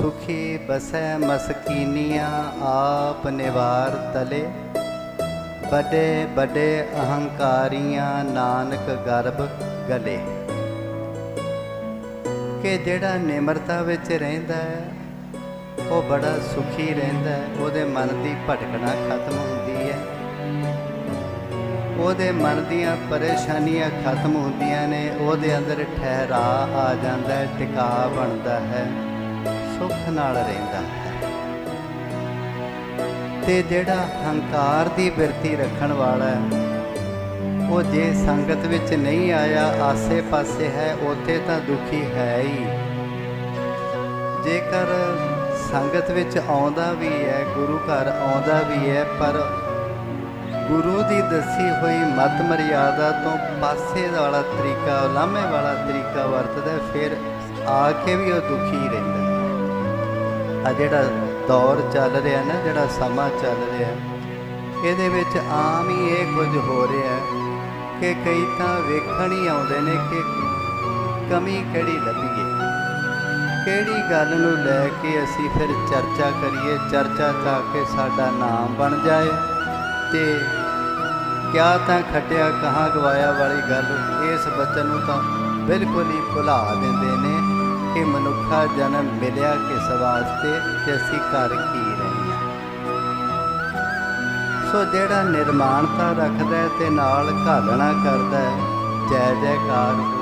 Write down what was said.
ਸੁਖੀ ਬਸੈ ਮਸਕੀਨੀਆਂ ਆਪ ਨਿਵਾਰ ਤਲੇ। ਵੱਡੇ ਵੱਡੇ ਅਹੰਕਾਰੀਆਂ, ਨਾਨਕ ਗਰਭ ਗਲੇ। ਕਿ ਜਿਹੜਾ ਨਿਮਰਤਾ ਵਿੱਚ ਰਹਿੰਦਾ ਹੈ, ਉਹ ਬੜਾ ਸੁਖੀ ਰਹਿੰਦਾ ਹੈ। ਉਹਦੇ ਮਨ ਦੀ ਭਟਕਣਾ ਖਤਮ ਹੁੰਦੀ ਹੈ। ਉਹਦੇ ਮਨ ਦੀਆਂ ਪਰੇਸ਼ਾਨੀਆਂ ਖਤਮ ਹੁੰਦੀਆਂ ਨੇ। ਉਹਦੇ ਅੰਦਰ ਠਹਿਰਾ ਆ ਜਾਂਦਾ ਹੈ, ਟਿਕਾ ਬਣਦਾ ਹੈ। ਸੁੱਖ ਨਾਲ ਰਹਿੰਦਾ ਹੈ ਤੇ ਜਿਹੜਾ ਹੰਕਾਰ ਦੀ ਬਿਰਤੀ ਰੱਖਣ ਵਾਲਾ ਹੈ, ਉਹ ਜੇ ਸੰਗਤ ਵਿੱਚ ਨਹੀਂ ਆਇਆ, ਆਸੇ-ਪਾਸੇ ਹੈ, ਉੱਥੇ ਤਾਂ ਦੁਖੀ ਹੈ ਹੀ ਜੇਕਰ ਸੰਗਤ ਵਿੱਚ ਆਉਂਦਾ ਵੀ ਹੈ, ਗੁਰੂ ਘਰ ਆਉਂਦਾ ਵੀ ਹੈ, ਪਰ ਗੁਰੂ ਦੀ ਦੱਸੀ ਹੋਈ ਮਤ ਮਰਿਆਦਾ ਤੋਂ ਪਾਸੇ ਵਾਲਾ ਤਰੀਕਾ, ਲਾਮੇ ਵਾਲਾ ਤਰੀਕਾ ਵਰਤਦਾ ਫਿਰ ਆ ਕੇ ਵੀ ਉਹ ਦੁਖੀ ਰਹਿੰਦਾ ਹੈ। ਆ ਜਿਹੜਾ ਦੌਰ ਚੱਲ ਰਿਹਾ ਨਾ, ਜਿਹੜਾ ਸਮਾਂ ਚੱਲ ਰਿਹਾ, ਇਹਦੇ ਵਿੱਚ ਆਮ ਹੀ ਇਹ ਕੁਝ ਹੋ ਰਿਹਾ ਕਿ ਕਈ ਤਾਂ ਵੇਖਣ ਹੀ ਆਉਂਦੇ ਨੇ ਕਿ ਕਮੀ ਕਿਹੜੀ ਲੱਭੀਏ। ਕਿਹੜੀ ਗੱਲ ਨੂੰ ਲੈ ਕੇ ਅਸੀਂ ਫਿਰ ਚਰਚਾ ਕਰੀਏ, ਚਰਚਾ ਚਾ ਕੇ ਸਾਡਾ ਨਾਮ ਬਣ ਜਾਏ ਤੇ ਕਿਆ ਤਾਂ ਖਟਿਆ ਕਹਾਂ ਗਵਾਇਆ ਵਾਲੀ ਗੱਲ, ਇਸ ਬਚਨ ਨੂੰ ਤਾਂ ਬਿਲਕੁਲ ਹੀ ਭੁਲਾ ਦਿੰਦੇ ਨੇ। ਕਿ ਮਨੁੱਖਾ ਜਨਮ ਮਿਲਿਆ ਕਿਸ ਵਾਸਤੇ ਤੇ ਅਸੀਂ ਕਰ ਕੀ ਰਹੇ ਹਾਂ। ਸੋ ਜਿਹੜਾ ਨਿਰਮਾਣਤਾ ਰੱਖਦਾ ਤੇ ਨਾਲ ਘਾਲਣਾ ਕਰਦਾ ਜੈ ਜੈਕਾਰ